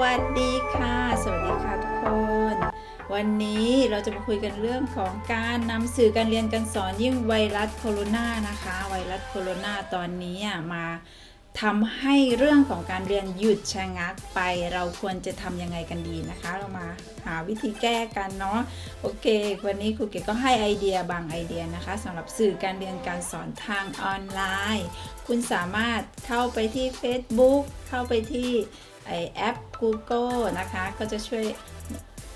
วัสดีค่ะ สวัสดีค่ะทุกคน วันนี้เราจะมาคุยกันเรื่องของการนำสื่อการเรียนการสอนยิ่งไวรัสโคโรนานะคะ ไวรัสโคโรนาตอนนี้มาทำให้เรื่องของการเรียนหยุดชะงักไป เราควรจะทำยังไงกันดีนะคะ เรามาหาวิธีแก้กันเนาะโอเค วันนี้ครูเก๋ก็ให้ไอเดียบางไอเดียนะคะสำหรับสื่อการเรียนการสอนทางออนไลน์ คุณสามารถเข้าไปที่ Facebook เข้าไปที่ ไอแอป Google นะคะ ก็จะช่วย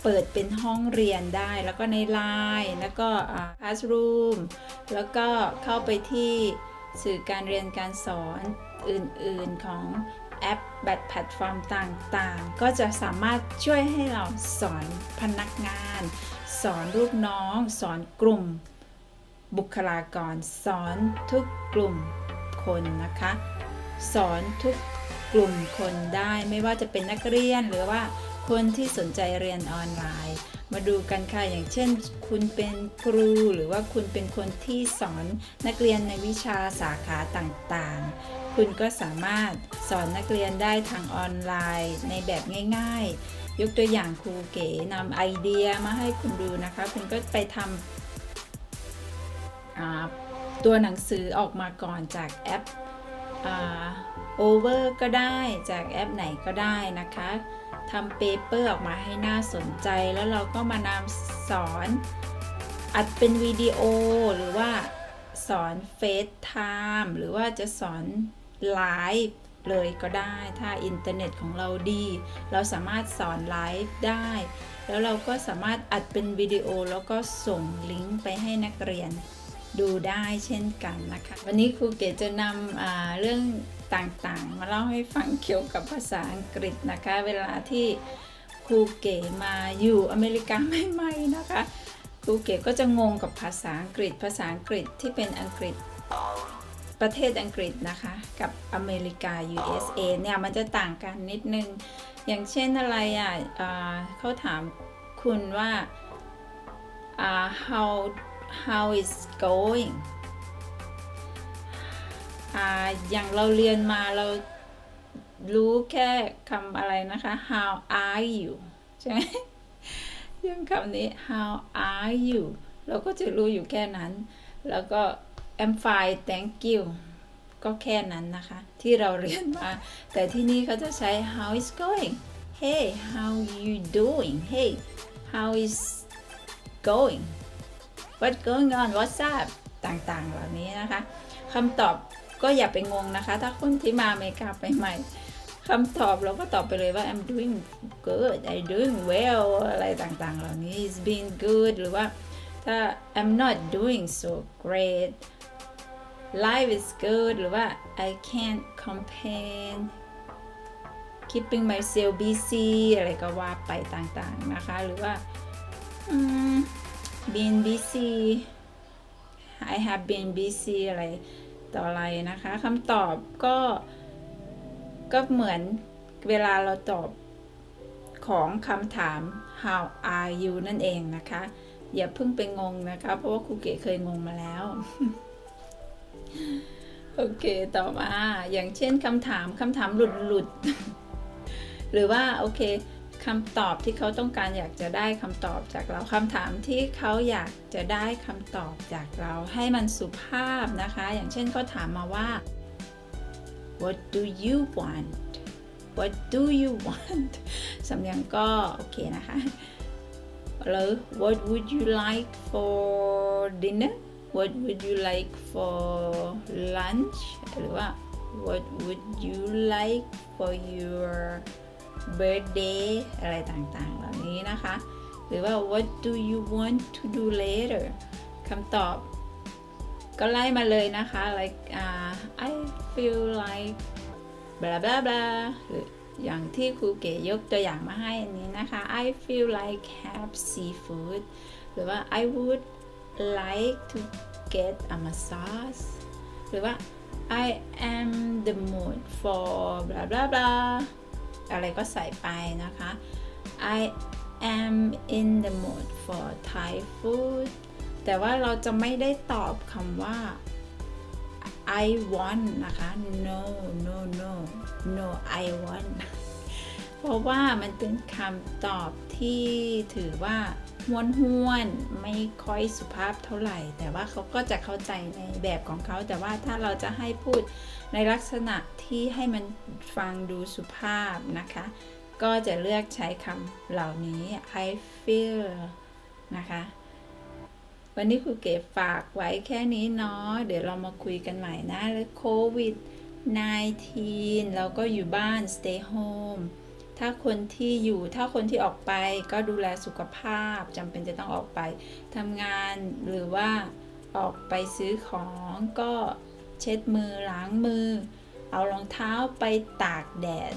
เปิดเป็นห้องเรียนได้ แล้วก็ใน Line แล้วก็อ่า Classroom แล้วก็เข้าไปที่สื่อการเรียนการสอนอื่นๆของแอปแบตแพลตฟอร์มต่างๆ ก็จะสามารถช่วยให้เราสอนพนักงาน สอนลูกน้อง สอนกลุ่ม บุคลากร สอนทุกกลุ่มคนนะคะ สอนทุก กลุ่มคนได้ไม่ว่าจะเป็นนักเรียนหรือว่าคนที่สนใจเรียนออนไลน์ มาดูกันค่ะอย่างเช่น คุณเป็นครูหรือว่าคุณเป็นคนที่สอนนักเรียนในวิชาสาขาต่างๆ คุณก็สามารถสอนนักเรียนได้ทางออนไลน์ในแบบง่าย ๆ ยกตัวอย่างครูเก๋นำไอเดียมาให้คุณดูนะคะ คุณก็ไปทำตัวหนังสือออกมาก่อนจากแอป โอเวอร์ก็ได้จากแอปไหนก็ได้นะคะทำเปเปอร์ออกมาให้น่าสนใจแล้วเราก็มานำสอนอัดเป็นวิดีโอหรือว่าสอนเฟซไทม์หรือว่าจะสอนไลฟ์เลยก็ได้ถ้าอินเทอร์เน็ตของเราดี เราสามารถสอนไลฟ์ได้ แล้วเราก็สามารถอัดเป็นวิดีโอแล้วก็ส่งลิงก์ไปให้นักเรียน ดูได้เช่นกันนะคะ วันนี้ครูเก๋จะนำเรื่องต่างๆ มาเล่าให้ฟังเกี่ยวกับภาษาอังกฤษนะคะ เวลาที่ครูเก๋มาอยู่อเมริกาใหม่ๆนะคะครูเก๋ก็จะงงกับภาษาอังกฤษ ภาษาอังกฤษที่เป็นอังกฤษประเทศอังกฤษนะคะ กับอเมริกา USA เนี่ยมันจะต่างกันนิดนึง อย่างเช่นอะไรอะอ่าเขาถามคุณว่าอ่า how how is going อ่าอย่างเราเรียนมาเรารู้แค่คำอะไรนะคะ how are you ใช่ไหมยังคำนี้ how are you เราก็จะรู้อยู่แค่นั้น แล้วก็ I'm fine thank you ก็แค่นั้นนะคะ ที่เราเรียนมา แต่ที่นี่เขาจะใช้ how is going hey how you doing hey how is going what going on what's up ต่างๆ เหล่านี้นะคะคำตอบก็อย่าไปงงนะคะ ถ้าคนที่มาอเมริกาใหม่ๆคำตอบเราก็ตอบไปเลยว่า I'm doing good I'm doing well อะไรต่างๆ เหล่านี้ is being good หรือว่าถ้า I'm not doing so great life is good หรือว่า I can't complain keeping myself busy อะไรก็ว่าไปต่างๆ นะคะ หรือว่า อืม been busy I have been busy อะไรต่ออะไรนะคะคำตอบก็ก็เหมือนเวลาเราตอบของคำถาม how are you นั่นเองนะคะ อย่าเพิ่งไปงงนะคะ เพราะว่าครูเก๋เคยงงมาแล้ว โอเค ต่อมา อย่างเช่นคำถามคำถามหลุดหลุด หรือว่า โอเค คำตอบที่เขาต้องการอยากจะได้คำตอบจากเราคำถามที่เขาอยากจะได้คำตอบจากเราให้มันสุภาพนะคะ อย่างเช่นเขาถามมาว่า what do you want what do you want สำเนียงก็โอเคนะคะแล้ว what would you like for dinner what would you like for lunch หรือว่า what would you like for your birthday อะไรต่างๆ เหล่านี้นะคะ หรือว่า what do you want to do later คำตอบก็ไล่มาเลยนะคะ like uh, I feel like blah blah blah หรืออย่างที่ครูเก๋ยกตัวอย่างมาให้อันนี้นะคะ I feel like have seafood หรือว่า I would like to get a massage หรือว่า I am the mood for blah blah blah อะไรก็ใส่ไปนะคะ I am in the mood for Thai food แต่ว่าเราจะไม่ได้ตอบคำว่า I want นะคะ no no no no I want เพราะว่ามันเป็นคำตอบที่ถือว่า ห้วนห้วนๆไม่ค่อยสุภาพเท่าไหร่ แต่ว่าเขาก็จะเข้าใจในแบบของเขา แต่ว่าถ้าเราจะให้พูดในลักษณะที่ให้มันฟังดูสุภาพนะคะ ก็จะเลือกใช้คำเหล่านี้ I feel นะคะ วันนี้ครูเก๋ฝากไว้แค่นี้เนาะเดี๋ยวเรามาคุยกันใหม่นะแล้วโควิด 19 เราก็อยู่บ้าน stay home ถ้าคนที่อยู่ถ้าคนที่ออกไปก็ดูแลสุขภาพจำเป็นจะต้องออกไปทำงานหรือว่าออกไปซื้อของก็เช็ดมือล้างมือ เอารองเท้าไปตากแดด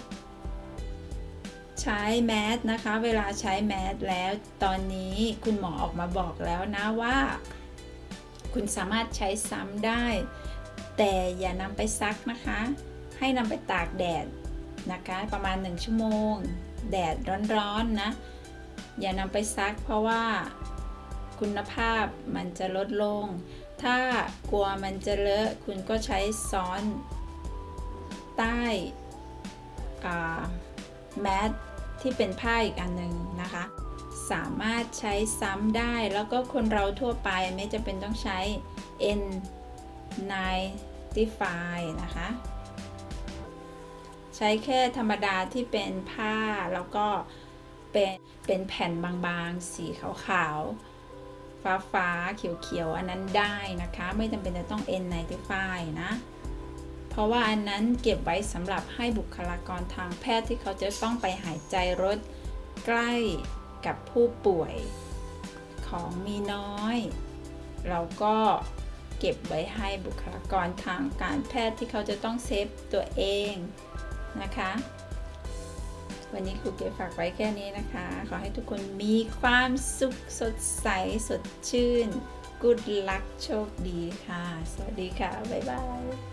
ใช้แมสนะคะ เวลาใช้แมสแล้วตอนนี้คุณหมอออกมาบอกแล้วนะว่า คุณสามารถใช้ซ้ำได้ แต่อย่านำไปซักนะคะ ให้นำไปตากแดด นะคะประมาณ 1 ชั่วโมง แดดร้อนๆนะ อย่านำไปซักเพราะว่าคุณภาพมันจะลดลง ถ้ากลัวมันจะเลอะคุณก็ใช้ซ้อนใต้แมสที่เป็นผ้าอีกอันหนึ่งนะคะ สามารถใช้ซ้ำได้แล้วก็คนเราทั่วไปไม่จำเป็นต้องใช้ N95 นะคะ ใช้แค่ธรรมดาที่เป็นผ้าแล้วก็เป็นเป็นแผ่นบางๆ สีขาวๆฟ้าฟ้าๆ เขียวๆ อันนั้นได้นะคะ ไม่จำเป็นจะต้อง N95 นะ เพราะว่าอันนั้นเก็บไว้สำหรับให้บุคลากรทางแพทย์ที่เขาจะต้องไปหายใจรถใกล้กับผู้ป่วยของมีน้อย เราก็เก็บไว้ให้บุคลากรทางการแพทย์ที่เขาจะต้องเซฟตัวเอง นะคะ วันนี้ครูเก๋ฝากไว้แค่นี้นะคะ ขอให้ทุกคนมีความสุขสดใสสดชื่น good luck โชคดีค่ะ สวัสดีค่ะ บ๊ายบาย